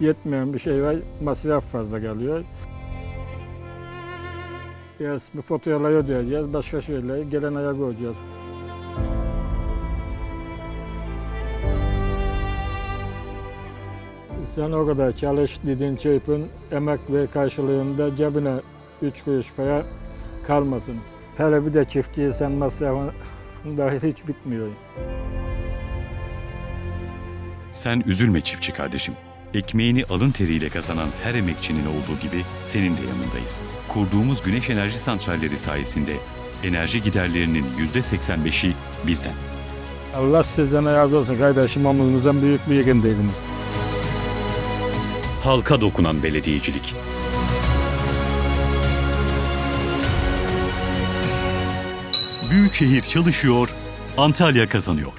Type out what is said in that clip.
yetmeyen bir şey var, masraf fazla geliyor. Biraz bir faturaları ödeyeceğiz, başka şeyler gelen ayak koyacağız. Sen o kadar çalış dediğin çöpün emek ve karşılığında cebine üç kuruş para kalmasın. Hele bir de çiftçiyi sen masrafın dahil hiç bitmiyor. Sen üzülme çiftçi kardeşim. Ekmeğini alın teriyle kazanan her emekçinin olduğu gibi senin de yanındayız. Kurduğumuz güneş enerji santralleri sayesinde enerji giderlerinin %85'i bizden. Allah sizden razı olsun kardeşim omuzunuzdan büyük bir yerindeydiniz. Halka dokunan belediyecilik. Büyükşehir çalışıyor, Antalya kazanıyor.